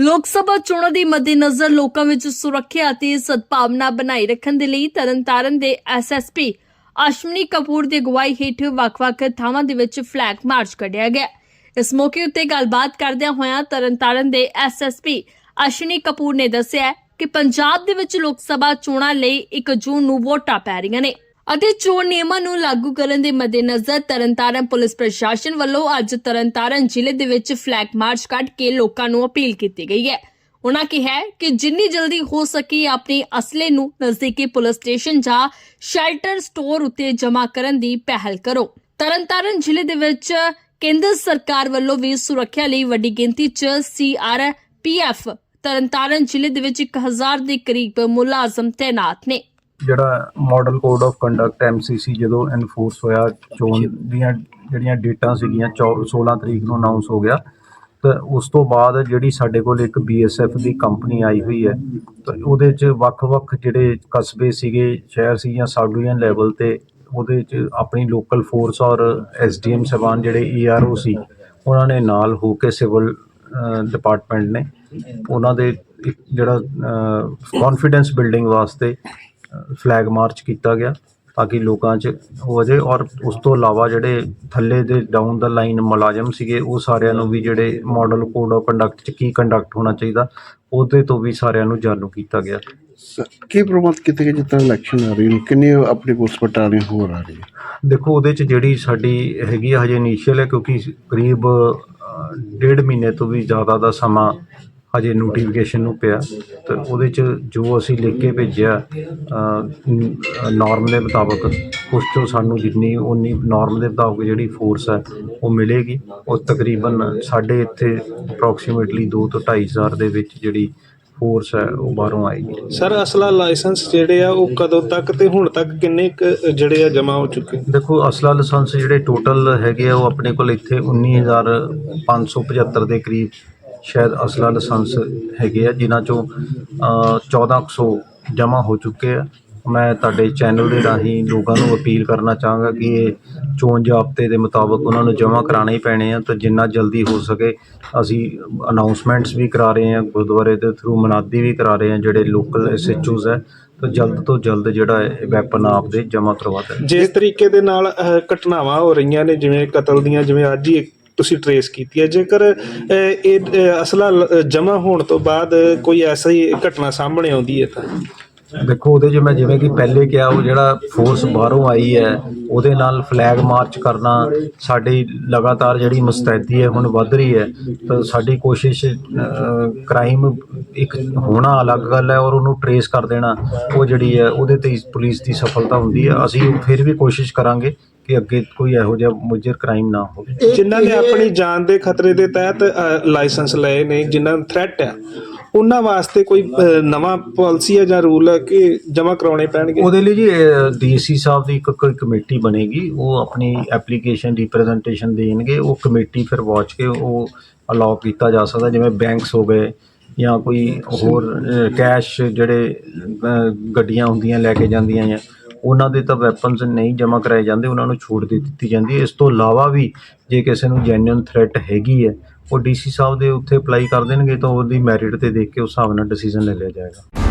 ਲੋਕ ਸਭਾ ਚੋਣਾਂ ਦੇ ਮੱਦੇਨਜ਼ਰ ਲੋਕਾਂ ਵਿੱਚ ਸੁਰੱਖਿਆ ਅਤੇ ਸਦਭਾਵਨਾ ਬਣਾਈ ਰੱਖਣ ਦੇ ਲਈ ਤਰਨਤਾਰਨ ਦੇ ਐਸਐਸਪੀ ਅਸ਼ਵਨੀ ਕਪੂਰ ਦੀ ਅਗਵਾਈ ਹੇਠ ਵੱਖ-ਵੱਖ ਥਾਵਾਂ ਦੇ ਵਿੱਚ ਫਲੈਗ ਮਾਰਚ ਕੱਢਿਆ ਗਿਆ। ਇਸ ਮੌਕੇ ਉੱਤੇ ਗੱਲਬਾਤ ਕਰਦਿਆਂ ਹੋਇਆਂ ਤਰਨਤਾਰਨ ਦੇ ਐਸਐਸਪੀ ਅਸ਼ਵਨੀ ਕਪੂਰ ਨੇ ਦੱਸਿਆ ਕਿ ਪੰਜਾਬ ਦੇ ਵਿੱਚ ਲੋਕ ਸਭਾ ਚੋਣਾਂ ਲਈ 1 ਜੂਨ ਨੂੰ ਵੋਟਾਂ ਪੈ ਰਹੀਆਂ ਨੇ। ਅਤੇ ਚੋਣ ਨਿਯਮਾਂ ਨੂੰ ਲਾਗੂ ਕਰਨ ਦੇ ਮੱਦੇਨਜ਼ਰ ਤਰਨਤਾਰਨ ਪੁਲਿਸ ਪ੍ਰਸ਼ਾਸਨ ਵੱਲੋਂ ਅੱਜ ਤਰਨਤਾਰਨ ਜ਼ਿਲ੍ਹੇ ਦੇ ਵਿੱਚ ਫਲੈਗ ਮਾਰਚ ਕੱਢ ਕੇ ਲੋਕਾਂ ਨੂੰ ਅਪੀਲ ਕੀਤੀ ਗਈ ਹੈ। ਉਨ੍ਹਾਂ ਕਿਹਾ ਕਿ ਜਿੰਨੀ ਜਲਦੀ ਹੋ ਸਕੇ ਆਪਣੀ ਅਸਲੇ ਨੂੰ ਨਜ਼ਦੀਕੀ ਪੁਲਿਸ ਸਟੇਸ਼ਨ ਜਾਂ ਸ਼ੈਲਟਰ ਸਟੋਰ ਉੱਤੇ ਜਮ੍ਹਾਂ ਕਰਨ ਦੀ ਪਹਿਲ ਕਰੋ। ਤਰਨਤਾਰਨ ਜ਼ਿਲ੍ਹੇ ਦੇ ਵਿੱਚ ਕੇਂਦਰ ਸਰਕਾਰ ਵੱਲੋਂ ਵੀ ਸੁਰੱਖਿਆ ਲਈ ਵੱਡੀ ਗਿਣਤੀ 'ਚ ਸੀਆਰਪੀਐਫ ਤਰਨਤਾਰਨ ਜ਼ਿਲ੍ਹੇ ਦੇ ਵਿੱਚ 1000 ਦੇ ਕਰੀਬ ਮੁਲਾਜ਼ਮ ਤੈਨਾਤ ਨੇ। ਜਿਹੜਾ model code of conduct MCC ਜਦੋਂ ਐਨਫੋਰਸ ਹੋਇਆ ਚੋਣ ਦੀਆਂ ਜਿਹੜੀਆਂ ਡੇਟਾਂ ਸੀਗੀਆਂ 14 16 ਤਰੀਕ ਨੂੰ ਅਨਾਉਂਸ ਹੋ ਗਿਆ ਤਾਂ ਉਸ ਤੋਂ ਬਾਅਦ ਜਿਹੜੀ ਸਾਡੇ ਕੋਲ ਇੱਕ ਬੀਐਸਐਫ ਦੀ ਕੰਪਨੀ ਆਈ ਹੋਈ ਹੈ ਤਾਂ ਉਹਦੇ 'ਚ ਵੱਖ-ਵੱਖ ਜਿਹੜੇ ਕਸਬੇ ਸੀਗੇ ਸ਼ਹਿਰ ਸੀ ਜਾਂ ਸਬ ਡਿਵੀਜ਼ਨ ਲੈਵਲ ਤੇ ਉਹਦੇ 'ਚ ਆਪਣੀ ਲੋਕਲ ਫੋਰਸ ਔਰ ਐਸਡੀਐਮ ਸਬਾਨ ਜਿਹੜੇ ਈਆਰਓ ਸੀ ਉਹਨਾਂ ਨੇ ਨਾਲ ਹੋ ਕੇ ਸਿਵਲ ਡਿਪਾਰਟਮੈਂਟ ਨੇ ਉਹਨਾਂ ਦੇ ਜਿਹੜਾ ਕੌਨਫੀਡੈਂਸ ਬਿਲਡਿੰਗ ਵਾਸਤੇ ਫਲੈਗ ਮਾਰਚ ਕੀਤਾ ਗਿਆ ਤਾਂ ਕਿ ਲੋਕਾਂ 'ਚ ਹੋ ਜਾਏ ਔਰ ਉਸ ਤੋਂ ਇਲਾਵਾ ਜਿਹੜੇ ਥੱਲੇ ਦੇ ਡਾਊਨ ਦਾ ਲਾਈਨ ਮੁਲਾਜ਼ਮ ਸੀਗੇ ਉਹ ਸਾਰਿਆਂ ਨੂੰ ਵੀ ਜਿਹੜੇ ਮਾਡਲ ਕੋਡ ਆਫ ਕੰਡਕਟ 'ਚ ਕੀ ਕੰਡਕਟ ਹੋਣਾ ਚਾਹੀਦਾ ਉਹਦੇ ਤੋਂ ਵੀ ਸਾਰਿਆਂ ਨੂੰ ਜਾਣੂ ਕੀਤਾ ਗਿਆ। ਕੀ ਪ੍ਰਬੰਧ ਕੀਤੇ ਗਏ ਤਰ੍ਹਾਂ ਇਲੈਕਸ਼ਨ ਆ ਰਹੀ ਹੈ? ਕਿੰਨੇ ਆਪਣੀ ਪੁਲਿਸ ਬਟਾਲੀਅਨ ਹੋਰ ਆ ਰਹੀ ਹੈ? ਦੇਖੋ ਉਹਦੇ 'ਚ ਜਿਹੜੀ ਸਾਡੀ ਹੈਗੀ ਹਜੇ ਇਨੀਸ਼ੀਅਲ ਹੈ ਕਿਉਂਕਿ ਕਰੀਬ ਡੇਢ ਮਹੀਨੇ ਤੋਂ ਵੀ ਜ਼ਿਆਦਾ ਦਾ ਸਮਾਂ ਹਜੇ ਨੋਟੀਫਿਕੇਸ਼ਨ ਨੂੰ ਪਿਆ। ਤੇ ਉਹਦੇ 'ਚ ਜੋ ਅਸੀਂ ਲਿਖ ਕੇ ਭੇਜਿਆ ਨਾਰਮ ਦੇ ਮੁਤਾਬਕ ਉਸ ਤੋਂ ਸਾਨੂੰ ਜਿੰਨੀ ਉਨੀ ਨਾਰਮ ਦੇ ਮੁਤਾਬਕ ਜਿਹੜੀ ਫੋਰਸ ਹੈ ਉਹ ਮਿਲੇਗੀ। ਉਹ ਤਕਰੀਬਨ ਸਾਡੇ ਇੱਥੇ ਅਪਰੋਕਸੀਮੇਟਲੀ 2 ਤੋਂ 2.5 ਦੇ ਵਿੱਚ ਜਿਹੜੀ ਫੋਰਸ ਹੈ ਉਹ ਬਾਹਰੋਂ ਆਏਗੀ। ਸਰ ਅਸਲਾ ਲਾਇਸੈਂਸ ਜਿਹੜੇ ਆ ਉਹ ਕਦੋਂ ਤੱਕ ਤੇ ਹੁਣ ਤੱਕ ਕਿੰਨੇ ਜਿਹੜੇ ਆ ਜਮ੍ਹਾਂ ਹੋ ਚੁੱਕੇ? ਦੇਖੋ ਅਸਲਾ ਲਾਇਸੈਂਸ ਜਿਹੜੇ ਟੋਟਲ ਹੈਗੇ ਆ ਉਹ ਆਪਣੇ ਕੋਲ ਇੱਥੇ 19575 ਦੇ ਕਰੀਬ ਸ਼ਾਇਦ ਅਸਲਾ ਲਾਇਸੈਂਸ ਹੈਗੇ ਆ ਜਿਨ੍ਹਾਂ ਚੋਂ ਅ, 1400 ਜਮ੍ਹਾਂ ਹੋ ਚੁੱਕੇ ਆ। ਮੈਂ ਤੁਹਾਡੇ ਚੈਨਲ ਦੇ ਰਾਹੀਂ ਲੋਕਾਂ ਨੂੰ ਅਪੀਲ ਕਰਨਾ ਚਾਹਾਂਗਾ ਕਿ ਇਹ ਚੋਣ ਜ਼ਾਬਤੇ ਦੇ ਮੁਤਾਬਕ ਉਹਨਾਂ ਨੂੰ ਜਮ੍ਹਾਂ ਕਰਾਣੇ ਹੀ ਪੈਣੇ ਆ ਤਾਂ ਜਿੰਨਾ ਜਲਦੀ ਹੋ ਸਕੇ ਅਸੀਂ ਅਨਾਉਂਸਮੈਂਟਸ ਵੀ ਕਰਾ ਰਹੇ ਹਾਂ ਗੁਰਦੁਆਰੇ ਦੇ ਥਰੂ ਮਨਾਦੀ ਵੀ ਕਰਾ ਰਹੇ ਹਾਂ ਜਿਹੜੇ ਲੋਕਲ ਐਸਐਚਓਜ਼ ਹੈ ਤਾਂ ਜਲਦ ਤੋਂ ਜਲਦ ਜਿਹੜਾ ਇਹ ਵੈਪਨ ਆਪਦੇ ਜਮ੍ਹਾਂ ਕਰਵਾ ਦੇਣ। ਜਿਸ ਤਰੀਕੇ ਦੇ ਨਾਲ ਘਟਨਾਵਾਂ ਹੋ ਰਹੀਆਂ ਨੇ ਜਿਵੇਂ ਕਤਲ ਦੀਆਂ ਜਿਵੇਂ ਅੱਜ ਹੀ ਇੱਕ ਤੁਸੀਂ ਟਰੇਸ ਕੀਤੀ ਹੈ। ਜੇਕਰ ਇਹ ਅਸਲਾ ਜਮ੍ਹਾਂ ਹੋਣ ਤੋਂ ਬਾਅਦ ਕੋਈ ਐਸਾ ਹੀ ਘਟਨਾ ਸਾਹਮਣੇ ਆਉਂਦੀ ਹੈ ਤਾਂ? ਦੇਖੋ, ਉਹਦੇ 'ਚ ਮੈਂ ਜਿਵੇਂ ਕਿ ਪਹਿਲੇ ਕਿਹਾ, ਉਹ ਜਿਹੜਾ ਫੋਰਸ ਬਾਹਰੋਂ ਆਈ ਹੈ, ਉਹਦੇ ਨਾਲ ਫਲੈਗ ਮਾਰਚ ਕਰਨਾ, ਸਾਡੀ ਲਗਾਤਾਰ ਜਿਹੜੀ ਮੁਸਤੈਦੀ ਹੈ, ਹੁਣ ਵੱਧ ਰਹੀ ਹੈ, ਤਾਂ ਸਾਡੀ ਕੋਸ਼ਿਸ਼ ਕ੍ਰਾਈਮ ਇੱਕ ਹੋਣਾ ਅਲੱਗ ਗੱਲ ਹੈ ਔਰ ਉਹਨੂੰ ਟਰੇਸ ਕਰ ਦੇਣਾ, ਉਹ ਜਿਹੜੀ ਹੈ, ਉਹਦੇ ਤੇ ਪੁਲਿਸ ਦੀ ਸਫਲਤਾ ਹੁੰਦੀ ਹੈ। ਅਸੀਂ ਫਿਰ ਵੀ ਕੋਸ਼ਿਸ਼ ਕਰਾਂਗੇ ਕਿ ਅੱਗੇ ਕੋਈ ਇਹੋ ਜਿਹਾ ਮੁਜਰ ਕ੍ਰਾਈਮ ਨਾ ਹੋਵੇ। ਜਿਨ੍ਹਾਂ ਨੇ ਆਪਣੀ ਜਾਨ ਦੇ ਖਤਰੇ ਦੇ ਤਹਿਤ ਲਾਇਸੈਂਸ ਲਏ ਨੇ ਜਿਨ੍ਹਾਂ ਨੂੰ ਥ੍ਰੈਟ ਹੈ ਉਹਨਾਂ ਵਾਸਤੇ ਕੋਈ ਨਵਾਂ ਪਾਲਿਸੀ ਹੈ ਜਾਂ ਰੂਲ ਹੈ ਕਿ ਜਮ੍ਹਾਂ ਕਰਾਉਣੇ ਪੈਣਗੇ? ਉਹਦੇ ਲਈ ਜੀ ਡੀਸੀ ਸਾਹਿਬ ਦੀ ਇੱਕ ਕੋਈ ਕਮੇਟੀ ਬਣੇਗੀ ਉਹ ਆਪਣੀ ਐਪਲੀਕੇਸ਼ਨ ਰਿਪਰੈਜ਼ੈਂਟੇਸ਼ਨ ਦੇਣਗੇ ਉਹ ਕਮੇਟੀ ਫਿਰ ਵਾਚ ਕੇ ਉਹ ਅਲਾਉ ਕੀਤਾ ਜਾ ਸਕਦਾ ਜਿਵੇਂ ਬੈਂਕਸ ਹੋ ਗਏ ਜਾਂ ਕੋਈ ਹੋਰ ਕੈਸ਼ ਜਿਹੜੇ ਗੱਡੀਆਂ ਹੁੰਦੀਆਂ ਲੈ ਕੇ ਜਾਂਦੀਆਂ ਆ ਉਹਨਾਂ ਦੇ ਤਾਂ ਵੈਪਨਸ ਨਹੀਂ ਜਮ੍ਹਾਂ ਕਰਾਏ ਜਾਂਦੇ, ਉਹਨਾਂ ਨੂੰ ਛੂਟ ਦੇ ਦਿੱਤੀ ਜਾਂਦੀ ਹੈ। ਇਸ ਤੋਂ ਇਲਾਵਾ ਵੀ ਜੇ ਕਿਸੇ ਨੂੰ ਜੈਨੂਇਨ ਥ੍ਰੈਟ ਹੈਗੀ ਹੈ, ਉਹ ਡੀਸੀ ਸਾਹਿਬ ਦੇ ਉੱਥੇ ਅਪਲਾਈ ਕਰ ਦੇਣਗੇ ਤਾਂ ਉਹਦੀ ਮੈਰਿਟ ਤੇ ਦੇਖ ਕੇ ਉਸ ਹਿਸਾਬ ਨਾਲ ਡਿਸੀਜਨ ਲੈ ਲਿਆ ਜਾਏਗਾ।